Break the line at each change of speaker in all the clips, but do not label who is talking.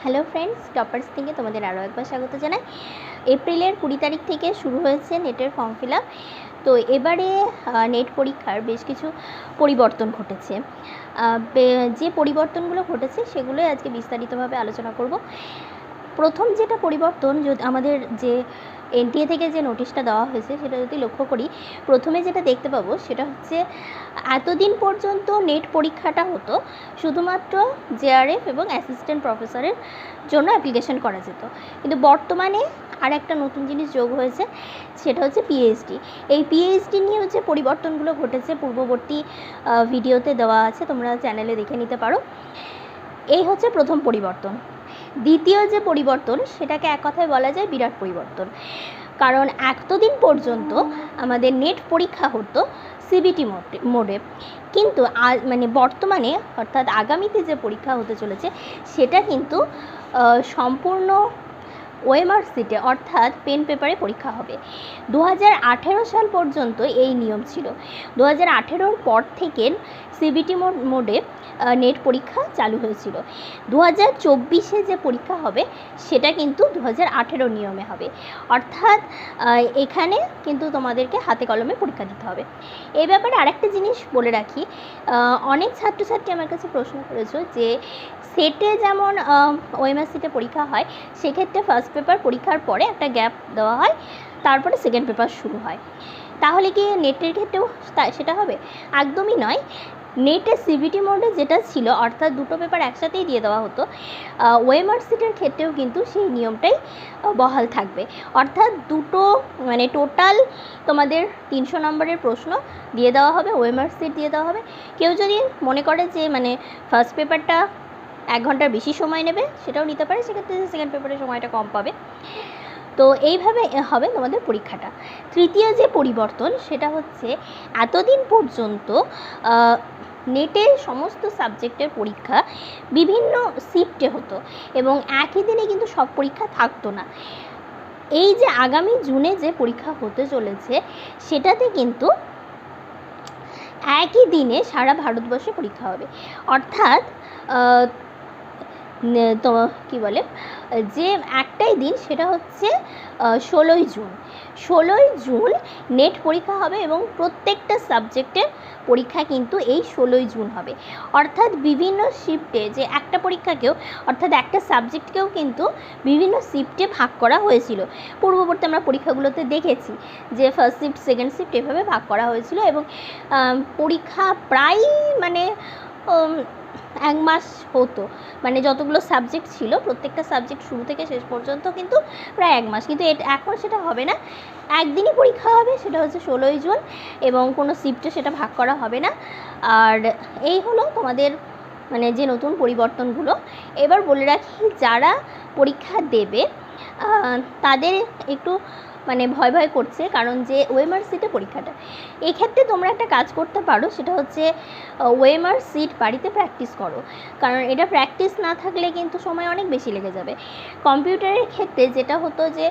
Hello friends toppers থেকে তোমাদের আরও একবার স্বাগত জানাই। এপ্রিলের কুড়ি তারিখ থেকে শুরু হয়েছে নেটের ফর্ম ফিল আপ তো এবারে নেট পরীক্ষার বেশ কিছু পরিবর্তন ঘটেছে। যে পরিবর্তনগুলো ঘটেছে সেগুলোই আজকে বিস্তারিতভাবে আলোচনা করব। প্রথম যেটা পরিবর্তন যদি আমাদের যে এনটিএ থেকে যে নোটিশটা দেওয়া হয়েছে সেটা যদি লক্ষ্য করি, প্রথমে যেটা দেখতে পাবো সেটা হচ্ছে এতদিন পর্যন্ত নেট পরীক্ষাটা হতো শুধুমাত্র জেআরএফ এবং অ্যাসিস্ট্যান্ট প্রফেসরের জন্য অ্যাপ্লিকেশন করা যেত। কিন্তু বর্তমানে আর একটা নতুন জিনিস যোগ হয়েছে, সেটা হচ্ছে পিএইচডি। এই পিএইচডি নিয়েও যে পরিবর্তনগুলো ঘটেছে, পূর্ববর্তী ভিডিওতে দেওয়া আছে, তোমরা চ্যানেলে দেখে নিতে পারো। এই হচ্ছে প্রথম পরিবর্তন। দ্বিতীয় যে পরিবর্তন, সেটাকে এক কথায় বলা যায় বিরাট পরিবর্তন। কারণ এতদিন পর্যন্ত আমাদের নেট পরীক্ষা হতো সিবিটি মোডে কিন্তু মানে বর্তমানে অর্থাৎ আগামীতে যে পরীক্ষা হতে চলেছে, সেটা কিন্তু সম্পূর্ণ ওএমআর সিটে, অর্থাৎ পেন পেপারে পরীক্ষা হবে। দু হাজার আঠেরো সাল পর্যন্ত এই নিয়ম ছিল। দু হাজার পর থেকে সিবিটি মোড নেট পরীক্ষা চালু হয়েছিল। দু হাজার যে পরীক্ষা হবে, সেটা কিন্তু দু হাজার আঠেরো নিয়মে হবে। অর্থাৎ এখানে কিন্তু তোমাদেরকে হাতে কলমে পরীক্ষা দিতে হবে। এই ব্যাপারে আরেকটা জিনিস বলে রাখি অনেক ছাত্রছাত্রী আমার কাছে প্রশ্ন করেছ যে, সেটে যেমন ওএমএস সিটে পরীক্ষা হয়, সেক্ষেত্রে ফার্স্ট পেপার পরীক্ষার পরে একটা গ্যাপ দেওয়া হয়, তারপরে সেকেন্ড পেপার শুরু হয়। তাহলে কি নেটের ক্ষেত্রেও সেটা হবে? একদমই নয়। নেটে সিবিটি মোডে যেটা ছিল, অর্থাৎ দুটো পেপার একসাথেই দিয়ে দেওয়া হতো ওয়েমার সিটের ক্ষেত্রেও কিন্তু সেই নিয়মটাই বহাল থাকবে। অর্থাৎ দুটো মানে টোটাল তোমাদের তিনশো নম্বরের প্রশ্ন দিয়ে দেওয়া হবে ওয়েমার সিট দিয়ে দেওয়া হবে। কেউ যদি মনে করে যে মানে ফার্স্ট পেপারটা এক ঘণ্টার বেশি সময় নেবে, সেটাও নিতে পারে, সেক্ষেত্রে সেকেন্ড পেপারের সময়টা কম পাবে। তো এইভাবে হবে তোমাদের পরীক্ষাটা। তৃতীয় যে পরিবর্তন, সেটা হচ্ছে এতদিন পর্যন্ত নেটে সমস্ত সাবজেক্টের পরীক্ষা বিভিন্ন শিফটে হতো এবং একই দিনে কিন্তু সব পরীক্ষা থাকতো না। এই যে আগামী জুনে যে পরীক্ষা হতে চলেছে, সেটাতে কিন্তু একই দিনে সারা ভারতবর্ষে পরীক্ষা হবে। অর্থাৎ তো কী বলে? যে একটাই দিন সেটা হচ্ছে ষোলোই জুন। ষোলোই জুন নেট পরীক্ষা হবে এবং প্রত্যেকটা সাবজেক্টের পরীক্ষা কিন্তু এই ষোলোই জুন হবে। অর্থাৎ বিভিন্ন শিফটে যে একটা পরীক্ষাকেও, অর্থাৎ একটা সাবজেক্টকেও কিন্তু বিভিন্ন শিফটে ভাগ করা হয়েছিল। পূর্ববর্তী আমরা পরীক্ষাগুলোতে দেখেছি যে ফার্স্ট শিফট সেকেন্ড শিফট এভাবে ভাগ করা হয়েছিল এবং পরীক্ষা প্রায় মানে এক মাস হতো। মানে যতগুলো সাবজেক্ট ছিল, প্রত্যেকটা সাবজেক্ট শুরু থেকে শেষ পর্যন্ত কিন্তু প্রায় এক মাস। কিন্তু এখন সেটা হবে না। একদিনই পরীক্ষা হবে, সেটা হচ্ছে ষোলোই জুন এবং কোনো শিফটে সেটা ভাগ করা হবে না। আর এই হলো তোমাদের মানে যে নতুন পরিবর্তনগুলো। এবার বলে রাখি, যারা পরীক্ষা দেবে তাদের একটু মানে ভয় ভয় করছে, কারণ যে ওয়েমার সিটে পরীক্ষাটা। এক্ষেত্রে তোমরা একটা কাজ করতে পারো, সেটা হচ্ছে ওয়েমার সিট বাড়িতে প্র্যাকটিস করো। কারণ এটা প্র্যাকটিস না থাকলে কিন্তু সময় অনেক বেশি লেগে যাবে। কম্পিউটারের ক্ষেত্রে যেটা হতো যে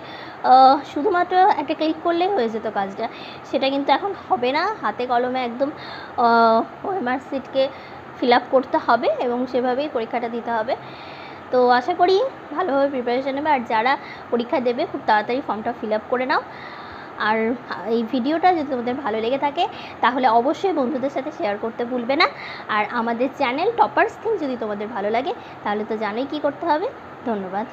শুধুমাত্র একটা ক্লিক করলেই হয়ে যেত কাজটা, সেটা কিন্তু এখন হবে না। হাতে কলমে একদম ওয়েমার সিটকে ফিল আপ করতে হবে এবং সেভাবেই পরীক্ষাটা দিতে হবে। তো আশা করি ভালোভাবে প্রিপারেশন নেবে আর যারা পরীক্ষা দেবে খুব তাড়াতাড়ি ফর্মটা ফিল আপ করে নাও। আর এই ভিডিওটা যদি তোমাদের ভালো লেগে থাকে, তাহলে অবশ্যই বন্ধুদের সাথে শেয়ার করতে ভুলবে না। আর আমাদের চ্যানেল টপার্স থিং যদি তোমাদের ভালো লাগে, তাহলে তো জানোই কী করতে হবে। ধন্যবাদ।